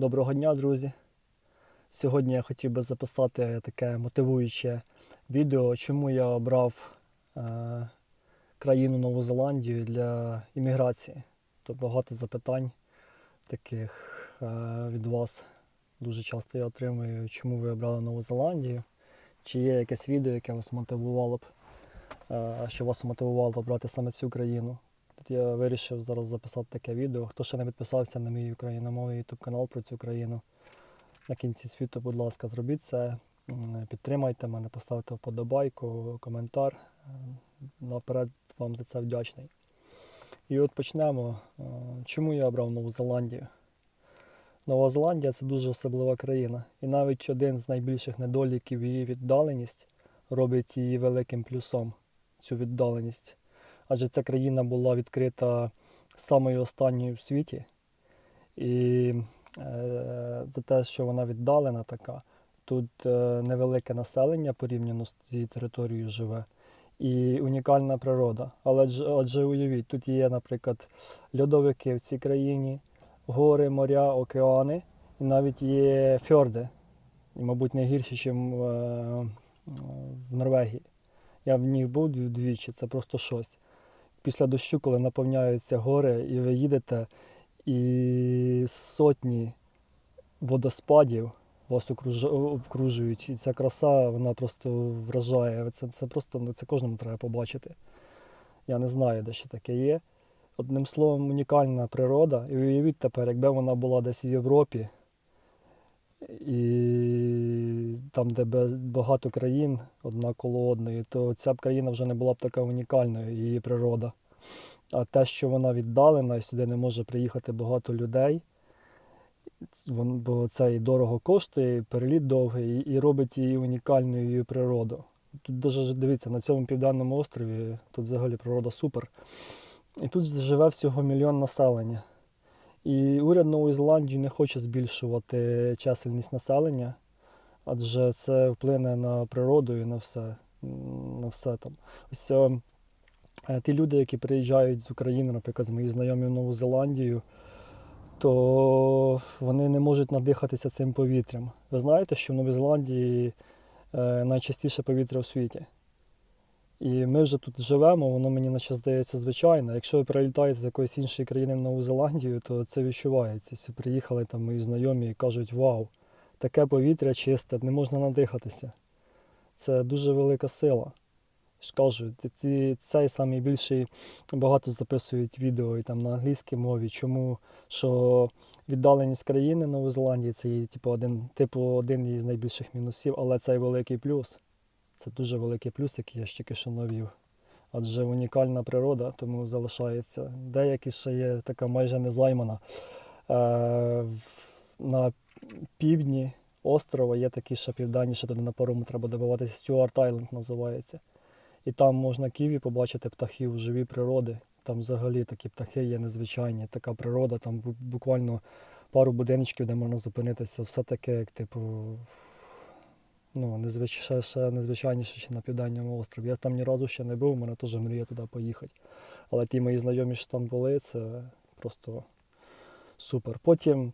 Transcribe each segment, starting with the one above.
Доброго дня, друзі! Сьогодні я хотів би записати таке мотивуюче відео, чому я обрав е, країну Нову Зеландію для імміграції. То багато запитань таких е, від вас. Дуже часто я отримую, чому ви обрали Нову Зеландію. Чи є якесь відео, яке вас мотивувало б, е, що вас мотивувало обрати саме цю країну. Я вирішив зараз записати таке відео. Хто ще не підписався на мій україномовний YouTube канал про цю країну, на кінці світу, будь ласка, зробіть це. Підтримайте мене, поставте вподобайку, коментар. Е, Наперед вам за це вдячний. І от почнемо. Е, Чому я обрав Нову Зеландію? Нова Зеландія це дуже особлива країна. І навіть один з найбільших недоліків її віддаленість робить її великим плюсом, цю віддаленість адже ця країна була відкрита самою останньою в світі. І е, за те, що вона віддалена така, тут е, невелике населення порівняно з цією територією живе, і унікальна природа. Але отже, уявіть, тут є, наприклад, льодовики в цій країні, гори, моря, океани, і навіть є фьорди, і, мабуть, не гірші, ніж е, в Норвегії. Я в них був двічі, це просто щось після дощу, коли наповняються гори, і ви їдете, і сотні водоспадів вас окруж- обкружують. І ця краса, вона просто вражає. Це, це просто ну, це кожному треба побачити. Я не знаю, де ще таке є. Одним словом, унікальна природа. І уявіть тепер, якби вона була десь в Європі, і там, де багато країн одна коло одної, то ця б країна вже не була б така унікальною, її природа. А те, що вона віддалена і сюди не може приїхати багато людей, бо це і дорого коштує, і переліт довгий, і, робить її унікальною її природу. Тут даже дивіться, на цьому південному острові тут взагалі природа супер. І тут живе всього мільйон населення. І уряд Нової Зеландії не хоче збільшувати чисельність населення, адже це вплине на природу і на все. На все там. Ось е, е, ті люди, які приїжджають з України, наприклад, з мої знайомі в Нову Зеландію, то вони не можуть надихатися цим повітрям. Ви знаєте, що в Новій Зеландії е, найчастіше повітря у світі. І ми вже тут живемо, воно мені наче здається звичайно. Якщо ви прилітаєте з якоїсь іншої країни в Нову Зеландію, то це відчувається. Якщо приїхали там мої знайомі і кажуть, вау, таке повітря чисте, не можна надихатися. Це дуже велика сила. ж кажу, ці, цей самий більший багато записують відео і там на англійській мові, чому що віддаленість країни Нової Зеландії це є, типу, один, типу, один із найбільших мінусів, але це великий плюс. Це дуже великий плюс, який я ще навів. Адже унікальна природа, тому залишається. Деякі ще є така майже незаймана. Е, на півдні острова є такі ще південніше, туди на парому треба добиватися. Стюарт Айленд називається. І там можна ківі побачити птахів живі природи. Там взагалі такі птахи є незвичайні, така природа, там буквально пару будиночків, де можна зупинитися. Все таке, як типу, ну, незвич... ще, ще незвичайніше ще на південньому острові. Я там ні разу ще не був, у мене теж мрія туди поїхати. Але ті мої знайомі, що там були, це просто супер. Потім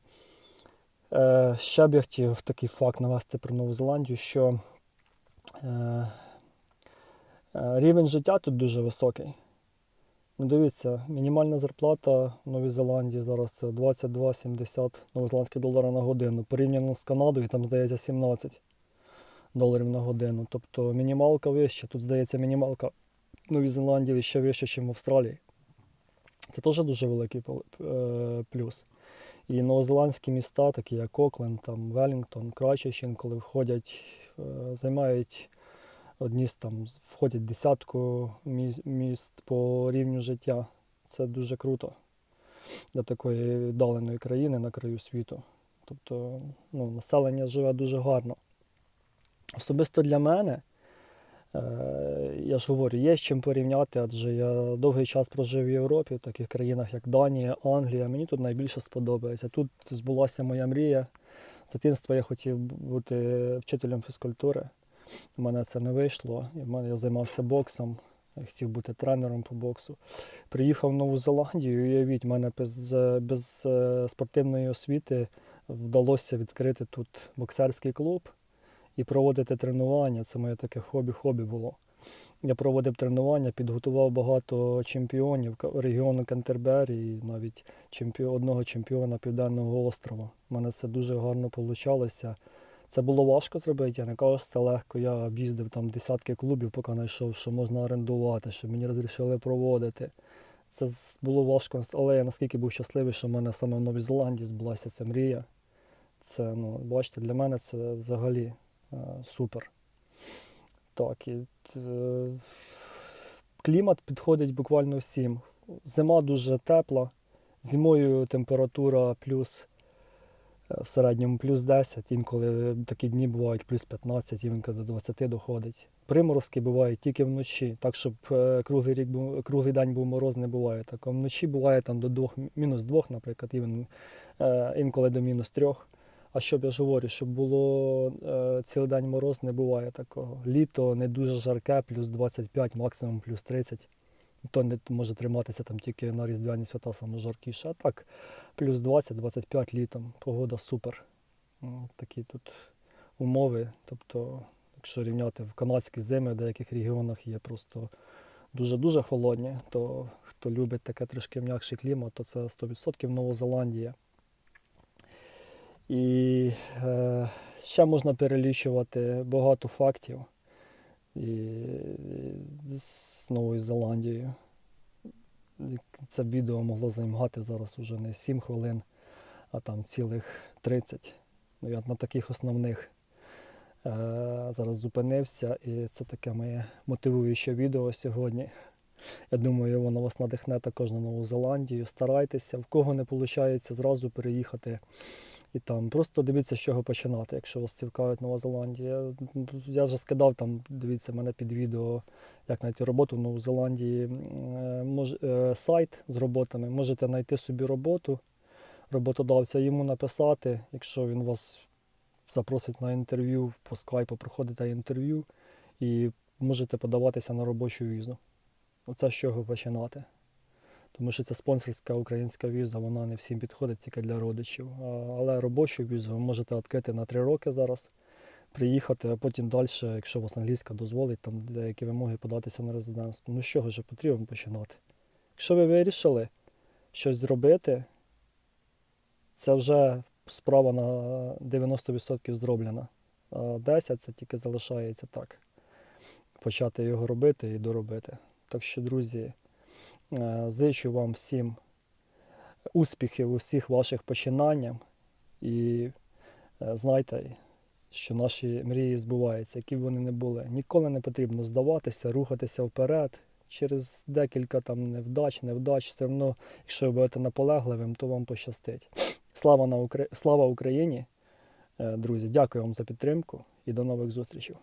е, ще б я хотів такий факт навести про Нову Зеландію, що е, е, рівень життя тут дуже високий. Ну, дивіться, мінімальна зарплата в Новій Зеландії зараз це 22,70 новозеландських доларів на годину. Порівняно з Канадою, там здається 17 доларів на годину. Тобто мінімалка вища. Тут здається мінімалка в Новій Зеландії ще вища, ніж в Австралії. Це теж дуже великий е, плюс. І новозеландські міста, такі як Окленд, там, Велінгтон, Крайчерч, коли входять, е, займають одні з там входять десятку міст по рівню життя. Це дуже круто для такої віддаленої країни на краю світу. Тобто ну, населення живе дуже гарно. Особисто для мене, е, я ж говорю, є з чим порівняти, адже я довгий час прожив в Європі, в таких країнах, як Данія, Англія. Мені тут найбільше сподобається. Тут збулася моя мрія. З дитинства я хотів бути вчителем фізкультури. У мене це не вийшло. Я займався боксом. Я хотів бути тренером по боксу. Приїхав в Нову Зеландію, і в мене без, без е, спортивної освіти вдалося відкрити тут боксерський клуб і проводити тренування. Це моє таке хобі-хобі було. Я проводив тренування, підготував багато чемпіонів регіону Кентербері, і навіть чемпіон, одного чемпіона Південного острова. У мене це дуже гарно вийшло. Це було важко зробити, я не кажу, що це легко. Я об'їздив там десятки клубів, поки знайшов, що можна орендувати, що мені розрішили проводити. Це було важко, але я наскільки був щасливий, що в мене саме в Новій Зеландії збулася ця мрія. Це, ну, бачите, для мене це взагалі супер. Так, і е, клімат підходить буквально всім. Зима дуже тепла, зимою температура плюс е, в середньому плюс 10, інколи такі дні бувають плюс 15, інколи до 20 доходить. Приморозки бувають тільки вночі, так щоб е, круглий рік круглий день був мороз, не буває. Так, а вночі буває там до 2, мінус 2, наприклад, інколи до мінус 3. А що б я ж говорю, щоб було е, цілий день мороз, не буває такого. Літо не дуже жарке, плюс 25, максимум плюс 30. То не може триматися там тільки на Різдвяні свята саме жаркіше. А так, плюс 20-25 літом. Погода супер. Такі тут умови. Тобто, якщо рівняти в канадські зими, в деяких регіонах є просто дуже-дуже холодні, то хто любить таке трошки м'якший клімат, то це 100% Новозеландія. І е, ще можна перелічувати багато фактів і, з Новою Зеландією. Це відео могло займати зараз уже не 7 хвилин, а там цілих 30. Ну, я на таких основних е, зараз зупинився, і це таке моє мотивуюче відео сьогодні. Я думаю, воно вас надихне також на Нову Зеландію. Старайтеся, в кого не виходить, зразу переїхати і там просто дивіться, з чого починати, якщо вас цікавить Нова Зеландія. Я вже скидав там, дивіться мене під відео, як знайти роботу в Новій Зеландії. Е, Мож, е, сайт з роботами. Можете знайти собі роботу, роботодавця, йому написати, якщо він вас запросить на інтерв'ю по скайпу, проходите інтерв'ю і можете подаватися на робочу візу. Оце з чого починати. Тому що це спонсорська українська віза, вона не всім підходить тільки для родичів. Але робочу візу ви можете відкрити на 3 роки зараз, приїхати, а потім далі, якщо вас англійська дозволить, там деякі вимоги податися на резидентство. Ну з чого ж потрібно починати? Якщо ви вирішили щось зробити, це вже справа на 90% зроблена. А 10% це тільки залишається так. Почати його робити і доробити. Так що, друзі, Зичу вам всім успіхів у всіх ваших починаннях і е, знайте, що наші мрії збуваються, які б вони не були. Ніколи не потрібно здаватися, рухатися вперед. Через декілька там невдач, невдач, все одно, якщо ви будете наполегливим, то вам пощастить. Слава, на Укра... Слава Україні! Е, Друзі, дякую вам за підтримку і до нових зустрічей.